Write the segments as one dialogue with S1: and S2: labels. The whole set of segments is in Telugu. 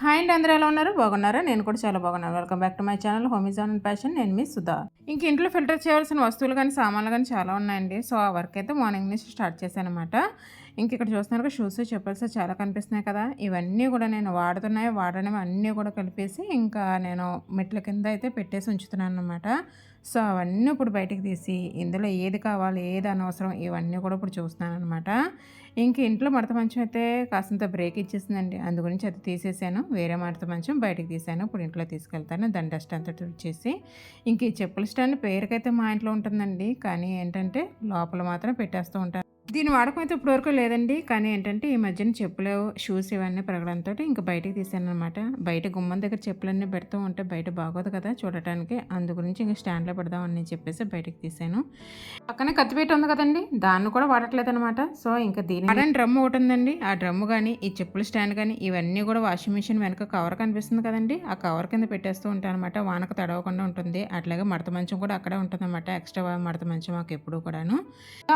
S1: హాయ్ అండి అందరూ ఎలా ఉన్నారు? బాగున్నారా? నేను కూడా చాలా బాగున్నాను. Welcome back to my channel homies and passion నేను మీ సుధా. ఇంక ఇంట్లో ఫిల్టర్ చేయాల్సిన వస్తువులు కానీ సామాన్లు కానీ చాలా ఉన్నాయండి. సో ఆ వర్క్ అయితే మార్నింగ్ నుంచి స్టార్ట్ చేశాను అనమాట ఇంక ఇక్కడ చూస్తున్నారు షూస్ చెప్పల్స్ చాలా కనిపిస్తున్నాయి కదా. ఇవన్నీ కూడా నేను వాడుతున్నాయి. వాడనివి అన్నీ కూడా కలిపేసి ఇంకా నేను మెట్ల కింద అయితే పెట్టేసి ఉంచుతున్నాను అనమాట సో అవన్నీ ఇప్పుడు బయటికి తీసి ఇందులో ఏది కావాలి ఏది అనవసరం ఇవన్నీ కూడా ఇప్పుడు చూస్తున్నాను అనమాట ఇంక ఇంట్లో మడత మంచం అయితే కాసంత బ్రేక్ ఇచ్చేసిందండి. అందు గురించి అది తీసేసాను. వేరే మడత మంచం బయటకు తీసాను. ఇప్పుడు ఇంట్లో తీసుకెళ్తాను. దాని డస్ట్ అంతా తుడిచేసి. ఇంక ఈ చెప్పుల స్టాండ్ పేరుకైతే మా ఇంట్లో ఉంటుందండి. కానీ ఏంటంటే లోపల మాత్రం పెట్టేస్తూ ఉంటాను. దీని వాడకం అయితే ఇప్పటివరకు లేదండి. కానీ ఏంటంటే ఈ మధ్యన చెప్పులు షూస్ ఇవన్నీ పెరగడంతో ఇంకా బయటకు తీసాను అనమాట బయట గుమ్మం దగ్గర చెప్పులన్నీ పెడుతూ ఉంటే బయట బాగోదు కదా చూడటానికి. అందు గురించి ఇంకా స్టాండ్లో పెడదామని చెప్పేసి బయటకు తీసాను. పక్కనే కత్తిపేట ఉంది కదండి. దాన్ని కూడా వాడట్లేదు అనమాట సో ఇంకా దీని అదే డ్రమ్ ఒకటి ఉందండి. ఆ డ్రమ్ కానీ ఈ చెప్పుల స్టాండ్ కానీ ఇవన్నీ కూడా వాషింగ్ మిషన్ వెనక కవర్ కనిపిస్తుంది కదండి. ఆ కవర్ కింద పెట్టేస్తూ ఉంటాను అనమాట వానకు తడవకుండా ఉంటుంది. అట్లాగే మడత మంచం కూడా అక్కడే ఉంటుంది అనమాట ఎక్స్ట్రా మడత మంచం మాకు ఎప్పుడు కూడాను.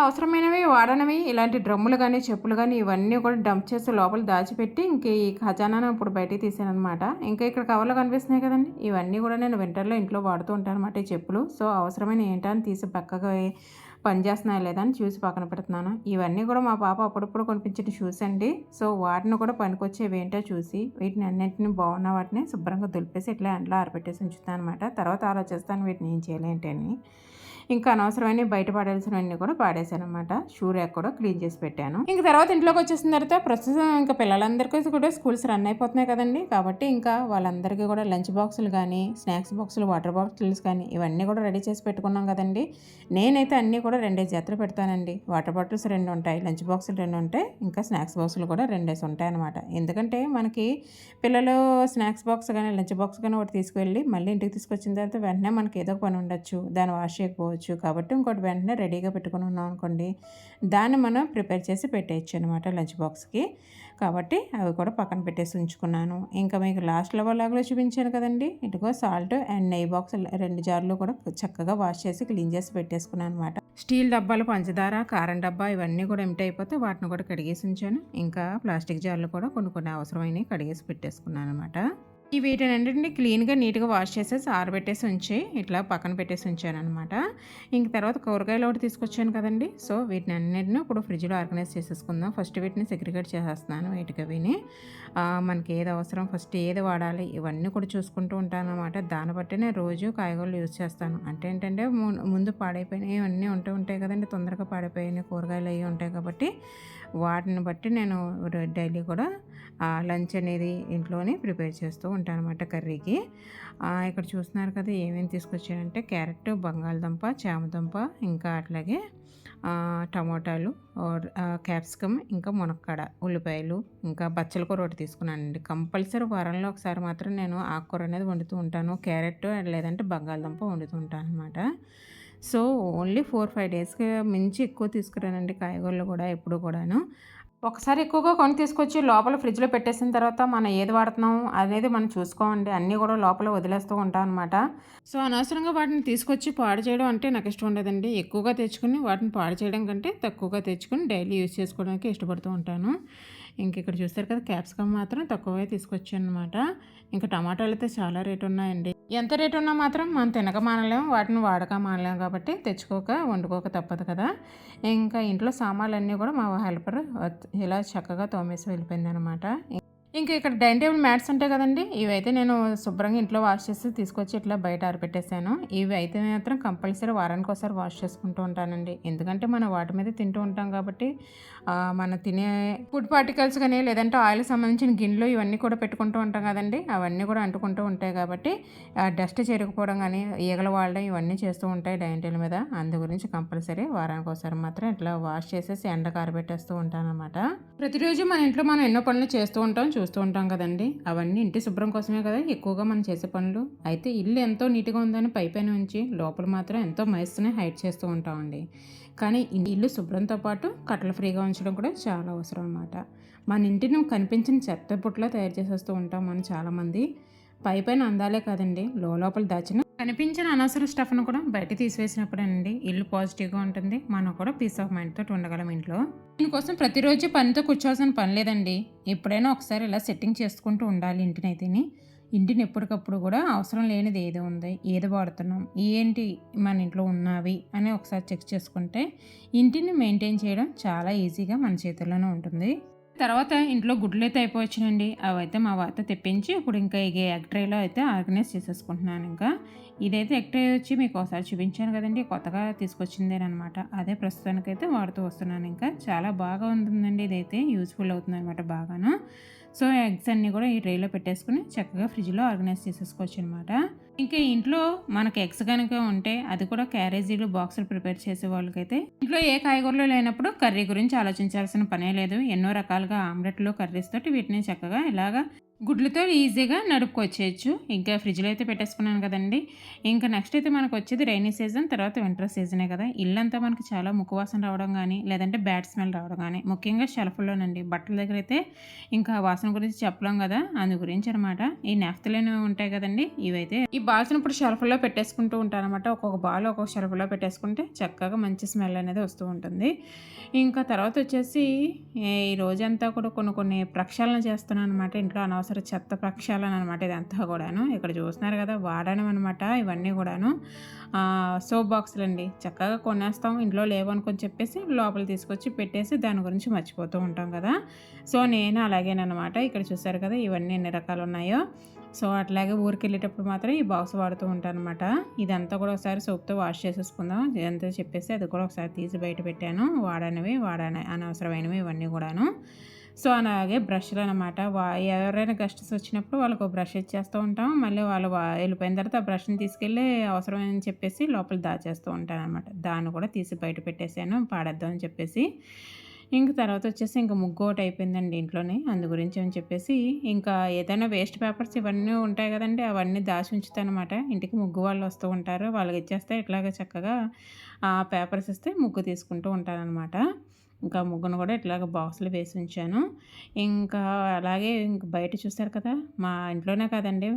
S1: అవసరమైనవి వాడనవి ఇలాంటి డ్రమ్ములు కానీ చెప్పులు కానీ ఇవన్నీ కూడా డంప్ చేసి లోపల దాచిపెట్టి ఇంక ఈ ఖజానాను ఇప్పుడు బయటికి తీసాను అనమాట ఇంకా ఇక్కడ కవర్లో కనిపిస్తున్నాయి కదండి. ఇవన్నీ కూడా నేను వింటర్లో ఇంట్లో వాడుతూ ఉంటాను అనమాట ఈ చెప్పులు. సో అవసరమైన ఏంటని తీసి పక్కగా పనిచేస్తున్నాయా లేదా అని చూసి పక్కన పెడుతున్నాను. ఇవన్నీ కూడా మా పాప అప్పుడప్పుడు కొనిపించిన షూస్ అండి. సో వాటిని కూడా పనికొచ్చేవి ఏంటో చూసి వీటిని అన్నింటిని బాగున్న వాటిని శుభ్రంగా దులిపేసి ఇట్లా ఎండలో ఆరబెట్టేసి ఉంచుతాను అనమాట తర్వాత ఆలోచిస్తాను వీటిని ఏం చేయలేంటి అని. ఇంకా అనవసరమైన బయట పడాల్సినవన్నీ కూడా పాడేశాను అనమాట షూ ర్యాక్ కూడా క్లీన్ చేసి పెట్టాను. ఇంకా తర్వాత ఇంట్లోకి వచ్చేసిన తర్వాత ప్రస్తుతం ఇంకా పిల్లలందరికీ కూడా స్కూల్స్ రన్ అయిపోతున్నాయి కదండి. కాబట్టి ఇంకా వాళ్ళందరికీ కూడా లంచ్ బాక్సులు కానీ స్నాక్స్ బాక్సులు వాటర్ బాటిల్స్ కానీ ఇవన్నీ కూడా రెడీ చేసి పెట్టుకున్నాం కదండి. నేనైతే అన్నీ కూడా రెండే జాతర పెడతానండి. వాటర్ బాటిల్స్ రెండు ఉంటాయి లంచ్ బాక్సులు రెండు ఉంటాయి ఇంకా స్నాక్స్ బాక్సులు కూడా రెండేసి ఉంటాయి అనమాట ఎందుకంటే మనకి పిల్లలు స్నాక్స్ బాక్స్ కానీ లంచ్ బాక్స్ కానీ ఒకటి తీసుకువెళ్ళి మళ్ళీ ఇంటికి తీసుకొచ్చిన తర్వాత వెంటనే మనకి ఏదో పని ఉండొచ్చు. దాన్ని వాష్ చేయకపోవచ్చు. కాబట్టి ఇంకోటి వెంటనే రెడీగా పెట్టుకుని ఉన్నాం అనుకోండి. దాన్ని మనం ప్రిపేర్ చేసి పెట్టేయచ్చు అనమాట లంచ్ బాక్స్కి. కాబట్టి అవి కూడా పక్కన పెట్టేసి ఉంచుకున్నాను. ఇంకా మీకు లాస్ట్ లెవెల్ చూపించాను కదండి. ఇటుకో సాల్ట్ అండ్ నెయ్యి బాక్స్ రెండు జార్లు కూడా చక్కగా వాష్ చేసి క్లీన్ చేసి పెట్టేసుకున్నాను అనమాట స్టీల్ డబ్బాలు పంచదార కారం డబ్బా ఇవన్నీ కూడా ఎంటీ అయిపోతే వాటిని కూడా కడిగేసి ఉంచాను. ఇంకా ప్లాస్టిక్ జార్లు కూడా కొన్ని కొన్ని అవసరమైనవి కడిగేసి పెట్టేసుకున్నాను అనమాట ఈ వీటిని క్లీన్గా నీట్గా వాష్ చేసేసి ఆరబెట్టేసి ఉంచి ఇట్లా పక్కన పెట్టేసి ఉంచాను అనమాట ఇంక తర్వాత కూరగాయలు ఒకటి తీసుకొచ్చాను కదండి. సో వీటిని అన్నింటినీ ఇప్పుడు ఫ్రిడ్జ్లో ఆర్గనైజ్ చేసేసుకుందాం. ఫస్ట్ వీటిని సెగ్రిగేట్ చేసేస్తున్నాను వీటికి విని మనకి ఏది అవసరం ఫస్ట్ ఏది వాడాలి ఇవన్నీ కూడా చూసుకుంటూ ఉంటాను అనమాట దాన్ని బట్టి నేను రోజు కాయగూరలు యూజ్ చేస్తాను. అంటే ఏంటంటే ముందు పాడైపోయినవి అన్నీ ఉంటూ ఉంటాయి కదండి. తొందరగా పాడైపోయినాయి కూరగాయలు అవి ఉంటాయి కాబట్టి వాటిని బట్టి నేను డైలీ కూడా లంచ్ అనేది ఇంట్లోనే ప్రిపేర్ చేస్తూ ఉంటాను అనమాట కర్రీకి ఇక్కడ చూస్తున్నారు కదా ఏమేమి తీసుకొచ్చానంటే క్యారెట్ బంగాళదుంప చామదుంప ఇంకా అట్లాగే టమోటాలు క్యాప్సికమ్ ఇంకా మునక్కాడ ఉల్లిపాయలు ఇంకా బచ్చల కూర ఒకటి తీసుకున్నానండి. కంపల్సరీ వారంలో ఒకసారి మాత్రం నేను ఆకుకూర అనేది వండుతూ ఉంటాను. క్యారెట్ లేదంటే బంగాళదుంప వండుతూ ఉంటాను అనమాట సో ఓన్లీ ఫోర్ ఫైవ్ డేస్కి మించి ఎక్కువ తీసుకురానండి కాయగూరలు కూడా ఎప్పుడు కూడాను. ఒకసారి ఎక్కువగా కొని తీసుకొచ్చి లోపల ఫ్రిడ్జ్లో పెట్టేసిన తర్వాత మనం ఏది వాడుతున్నాం అనేది మనం చూసుకోవండి అన్నీ కూడా లోపల వదిలేస్తూ ఉంటాం అనమాట సో అనవసరంగా వాటిని తీసుకొచ్చి పాడు చేయడం అంటే నాకు ఇష్టం ఉండదండి. ఎక్కువగా తెచ్చుకుని వాటిని పాడు చేయడం కంటే తక్కువగా తెచ్చుకుని డైలీ యూజ్ చేసుకోవడానికి ఇష్టపడుతూ ఉంటాను. ఇంక ఇక్కడ చూస్తారు కదా క్యాప్సికమ్ మాత్రం తక్కువే తీసుకొచ్చాను అనమాట ఇంకా టమాటాలు అయితే చాలా రేటు ఉన్నాయండి. ఎంత రేటు ఉన్నా మాత్రం మనం తినక మానలేము వాటిని వాడక మానలేము కాబట్టి తెచ్చుకోక వండుకోక తప్పదు కదా. ఇంకా ఇంట్లో సామాన్లు అన్నీ కూడా మా హెల్పర్ ఇలా చక్కగా తోమేసి వెళ్ళిపోయింది అనమాట ఇంకా ఇక్కడ డైనింగ్ టేబుల్ మ్యాట్స్ ఉంటాయి కదండి ఇవి అయితే నేను శుభ్రంగా ఇంట్లో వాష్ చేసి తీసుకొచ్చి ఇట్లా బయట ఆరిపెట్టేశాను ఇవి అయితే మాత్రం కంపల్సరీ వారానికి ఒకసారి వాష్ చేసుకుంటూ ఉంటానండి. ఎందుకంటే మనం వాటి మీద తింటూ ఉంటాం కాబట్టి మన తినే ఫుడ్ పార్టికల్స్ కానీ లేదంటే ఆయిల్ సంబంధించిన గిన్నెలు ఇవన్నీ కూడా పెట్టుకుంటూ ఉంటాం కదండి. అవన్నీ కూడా అంటుకుంటూ ఉంటాయి కాబట్టి డస్ట్ చేరుకుపోవడం కానీ ఈగలు వాడడం ఇవన్నీ చేస్తూ ఉంటాయి డైనింగ్ టేబుల్ మీద. అందు గురించి కంపల్సరీ వారానికి ఒకసారి మాత్రం ఇట్లా వాష్ చేసేసి ఎండకు ఆరిపెట్టేస్తూ ఉంటాను అనమాట ప్రతిరోజు మన ఇంట్లో మనం ఎన్నో పనులు చేస్తూ ఉంటాం చూస్తూ ఉంటాం కదండి. అవన్నీ ఇంటి శుభ్రం కోసమే కదా ఎక్కువగా మనం చేసే పనులు. అయితే ఇల్లు ఎంతో నీట్గా ఉందని పైపైన ఉంచి లోపల మాత్రం ఎంతో మైస్ని హైట్ చేస్తూ ఉంటామండి. కానీ ఇల్లు శుభ్రంతో పాటు కట్టలు ఫ్రీగా ఉంచడం కూడా చాలా అవసరం అనమాట మన ఇంటిని కనిపించిన చెత్త పుట్లా తయారు చేసేస్తూ ఉంటాం మనం చాలామంది. పై పైన అందాలే కాదండి. లోపల దాచిన కనిపించిన అనవసర స్టఫ్ను కూడా బయట తీసివేసినప్పుడేనండి ఇల్లు పాజిటివ్గా ఉంటుంది. మనం కూడా పీస్ ఆఫ్ మైండ్ తోటి ఉండగలం ఇంట్లో. దీనికోసం ప్రతిరోజు పనితో కూర్చోవాల్సిన పని లేదండి. ఎప్పుడైనా ఒకసారి ఇలా సెట్టింగ్ చేసుకుంటూ ఉండాలి ఇంటిని అయితేని ఇంటిని ఎప్పటికప్పుడు కూడా అవసరం లేనిది ఏది ఉంది. ఏది వాడుతున్నాం? ఏంటి మన ఇంట్లో ఉన్నవి? అని ఒకసారి చెక్ చేసుకుంటే ఇంటిని మెయింటైన్ చేయడం చాలా ఈజీగా మన చేతుల్లోనే ఉంటుంది. తర్వాత ఇంట్లో గుడ్లు అయితే అయిపోవచ్చునండి. అవి అయితే మా వార్త తెప్పించి ఇప్పుడు ఇంకా ఈ ఎగ్ ట్రేలో అయితే ఆర్గనైజ్ చేసేసుకుంటున్నాను ఇంకా. ఇదైతే ఎగ్ ట్రే వచ్చి మీకు ఒకసారి చూపించాను కదండి కొత్తగా తీసుకొచ్చిందేనమాట. అదే ప్రస్తుతానికైతే వాడుతూ వస్తున్నాను ఇంకా. చాలా బాగా ఉంటుందండి ఇదైతే యూస్ఫుల్ అవుతుంది అనమాట బాగాను. సో ఎగ్స్ అన్నీ కూడా ఈ ట్రేలో పెట్టేసుకుని చక్కగా ఫ్రిడ్జ్లో ఆర్గనైజ్ చేసేసుకోవచ్చు అనమాట ఇంకా ఇంట్లో మనకి ఎగ్స్ కనుక ఉంటే అది కూడా క్యారేజీలు బాక్సులు ప్రిపేర్ చేసే వాళ్ళకైతే ఇంట్లో ఏ కాయగూరలు లేనప్పుడు కర్రీ గురించి ఆలోచించాల్సిన పనే లేదు. ఎన్నో రకాలుగా ఆమ్లెట్లు కర్రీస్ తోటి వీటిని చక్కగా ఇలాగా గుడ్లతో ఈజీగా నడుపుకొచ్చేయచ్చు. ఇంకా ఫ్రిడ్జ్లో అయితే పెట్టేసుకున్నాను కదండి. ఇంకా నెక్స్ట్ అయితే మనకు వచ్చేది రైనీ సీజన్ తర్వాత వింటర్ సీజనే కదా. ఇల్లంతా మనకి చాలా ముక్కువాసన రావడం కానీ లేదంటే బ్యాడ్ స్మెల్ రావడం కానీ ముఖ్యంగా షెల్ఫ్లోనండి. బట్టల దగ్గర అయితే ఇంకా వాసన గురించి చెప్పలేం కదా. అందు గురించి అనమాట ఈ నెఫ్తలేని ఉంటాయి కదండి ఇవైతే ఈ బాల్స్ని ఇప్పుడు షెల్ఫ్లో పెట్టేసుకుంటూ ఉంటారనమాట ఒక్కొక్క బాల్ ఒక్కొక్క షెల్ఫ్లో పెట్టేసుకుంటే చక్కగా మంచి స్మెల్ అనేది వస్తూ ఉంటుంది. ఇంకా తర్వాత వచ్చేసి ఈ రోజంతా కూడా కొన్ని కొన్ని ప్రక్షాళన చేస్తున్నాను అనమాట ఇంట్లో అనవసరం చెత్త ప్రక్షాళన అనమాట ఇదంతా కూడాను. ఇక్కడ చూస్తున్నారు కదా వాడడం అనమాట ఇవన్నీ కూడాను. సోప్ బాక్సులు అండి. చక్కగా కొనేస్తాం ఇంట్లో లేవనుకొని చెప్పేసి లోపల తీసుకొచ్చి పెట్టేసి దాని గురించి మర్చిపోతూ ఉంటాం కదా. సో నేను అలాగేనమాట ఇక్కడ చూసారు కదా ఇవన్నీ ఎన్ని రకాలు ఉన్నాయో సో అట్లాగే ఊరికి వెళ్ళేటప్పుడు మాత్రం ఈ బాక్స్ వాడుతూ ఉంటాను అనమాట ఇదంతా కూడా ఒకసారి సోప్తో వాష్ చేసేసుకుందాం. ఇదంతా చెప్పేసి అది కూడా ఒకసారి తీసి బయట పెట్టాను. వాడనివి వాడని అనవసరమైనవి ఇవన్నీ కూడాను. సో అలాగే బ్రష్లు అనమాట వా ఎవరైనా గెస్ట్స్ వచ్చినప్పుడు వాళ్ళకు బ్రష్ ఇచ్చేస్తూ ఉంటాం. మళ్ళీ వాళ్ళు వెళ్ళిపోయిన తర్వాత ఆ బ్రష్ని తీసుకెళ్ళి అవసరమని చెప్పేసి లోపల దాచేస్తూ ఉంటాను అనమాట దాన్ని కూడా తీసి బయట పెట్టేసాను పాడేద్దాం అని చెప్పేసి. ఇంక తర్వాత వచ్చేసి ఇంకా ముగ్గు ఒకటి అయిపోయిందండి ఇంట్లోనే. అందు గురించి అని చెప్పేసి. ఇంకా ఏదైనా వేస్ట్ పేపర్స్ ఇవన్నీ ఉంటాయి కదండి. అవన్నీ దాచి ఉంచుతానమాట ఇంటికి ముగ్గు వాళ్ళు వస్తూ ఉంటారు. వాళ్ళకి ఇచ్చేస్తే ఇట్లాగ చక్కగా ఆ పేపర్స్ ఇస్తే ముగ్గు తీసుకుంటూ ఉంటారనమాట ఇంకా ముగ్గును కూడా ఇట్లాగ బాక్స్లో వేసి ఉంచాను. ఇంకా అలాగే ఇంక బయట చూస్తారు కదా మా ఇంట్లోనే కాదండి.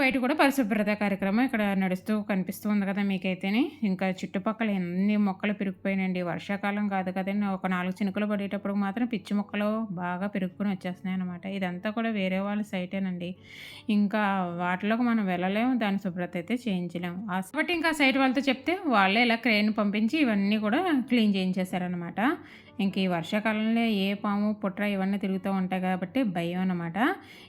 S1: బయట కూడా పరిశుభ్రత కార్యక్రమం ఇక్కడ నడుస్తూ కనిపిస్తూ ఉంది కదా మీకైతేనే. ఇంకా చుట్టుపక్కల ఎన్ని మొక్కలు పెరిగిపోయినండి వర్షాకాలం కాదు కదండి. ఒక నాలుగు చినుకులు పడేటప్పుడు మాత్రం పిచ్చి మొక్కలు బాగా పెరుగుకొని వచ్చేస్తున్నాయి అనమాట ఇదంతా కూడా వేరే వాళ్ళ సైటేనండి. ఇంకా వాటిలోకి మనం వెళ్ళలేము. దాని శుభ్రత అయితే చేయించలేము. కాబట్టి ఇంకా సైట్ వాళ్ళతో చెప్తే వాళ్ళే ఇలా క్రేన్ పంపించి ఇవన్నీ కూడా క్లీన్ చేయించేశారనమాట ఇంక ఈ వర్షాకాలంలో ఏ పాము పుట్ర ఇవన్నీ తిరుగుతూ ఉంటాయి కాబట్టి భయం అనమాట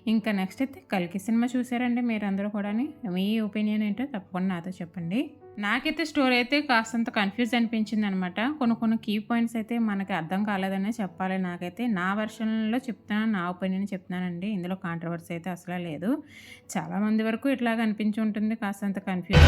S1: ఇంకా నెక్స్ట్ అయితే కలికి సినిమా చూసారండి మీరందరూ కూడా మీ ఒపీనియన్ ఏంటో తప్పకుండా నాతో చెప్పండి. నాకైతే స్టోరీ అయితే కాస్తంత కన్ఫ్యూజ్ అనిపించింది అనమాట కొన్ని కొన్ని కీ పాయింట్స్ అయితే మనకి అర్థం కాలేదనే చెప్పాలి నాకైతే. నా వర్షన్లో చెప్తున్నాను నా ఒపీనియన్ చెప్తానండి ఇందులో కాంట్రవర్సీ అయితే అసలు లేదు. చాలామంది వరకు ఇట్లాగ అనిపించి ఉంటుంది కాస్తంత కన్ఫ్యూజ్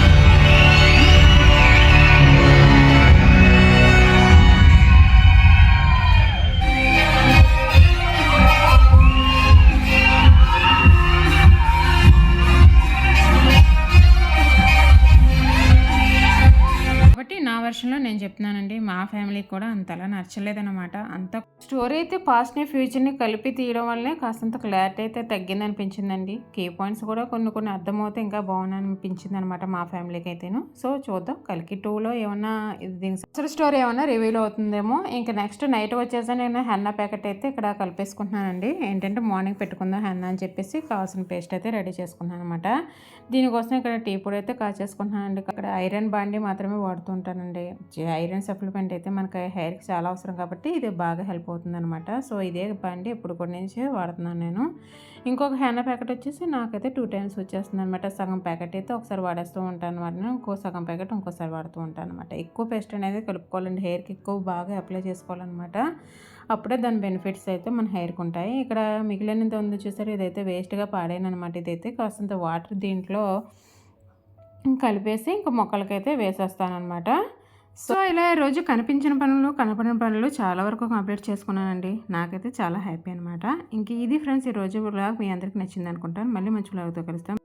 S1: వర్షన్లో నేను చెప్తున్నానండి మా ఫ్యామిలీకి కూడా అంతలా నచ్చలేదన్నమాట. అంత స్టోరీ అయితే పాస్ట్ని ఫ్యూచర్ని కలిపి తీయడం వల్లనే కాస్తంత క్లారిటీ అయితే తగ్గింది అనిపించిందండి కీ పాయింట్స్ కూడా కొన్ని కొన్ని అర్థమవుతే ఇంకా బాగుంది అనిపించింది అనమాట మా ఫ్యామిలీకి అయితేను. సో చూద్దాం. కలికి టూలో ఏమన్నా దీనికి అసలు స్టోరీ ఏమన్నా రివీల్ అవుతుందేమో. ఇంకా నెక్స్ట్ నైట్ వచ్చేసి నేను హెన్నా ప్యాకెట్ అయితే ఇక్కడ కలిపేసుకుంటున్నానండి. ఏంటంటే మార్నింగ్ పెట్టుకుందాం హెన్నా అని చెప్పేసి కావాల్సిన పేస్ట్ అయితే రెడీ చేసుకున్నాను అనమాట దీనికోసం ఇక్కడ టీ పొడి అయితే కాచేసుకుంటున్నానండి. ఇక్కడ ఐరన్ బాండి మాత్రమే వాడుతుంటానండి ఐరన్ సప్లిమెంట్ అయితే మనకి హెయిర్కి చాలా అవసరం కాబట్టి ఇది బాగా హెల్ప్ అవుతుందనమాట సో ఇదే బండి ఇప్పుడు కూడా నుంచి వాడుతున్నాను నేను. ఇంకొక హ్యాన్న ప్యాకెట్ వచ్చేసి నాకైతే టూ టైమ్స్ వచ్చేస్తుంది అనమాట సగం ప్యాకెట్ అయితే ఒకసారి వాడేస్తూ ఉంటాను అనమాట ఇంకో సగం ప్యాకెట్ ఇంకోసారి వాడుతూ ఉంటాను అనమాట ఎక్కువ పేస్ట్ అనేది కలుపుకోవాలండి. హెయిర్కి ఎక్కువ బాగా అప్లై చేసుకోవాలన్నమాట. అప్పుడే దాని బెనిఫిట్స్ అయితే మన హెయిర్కి ఉంటాయి. ఇక్కడ మిగిలినంత ఉంది చూసారు ఇదైతే వేస్ట్గా పాడేనమాట ఇదైతే కాస్తంత వాటర్ దీంట్లో కలిపేసి ఇంకా మొక్కలకైతే వేసేస్తాను అనమాట సో ఇలా రోజు కనిపించిన పనులు కనపడిన పనులు చాలా వరకు కంప్లీట్ చేసుకున్నానండి. నాకైతే చాలా హ్యాపీ అనమాట ఇంక ఇది ఫ్రెండ్స్ ఈ రోజు బ్లాగ్ మీ అందరికి నచ్చింది అనుకుంటాను మళ్ళీ మంచి బ్లాగ్తో కలుస్తాం.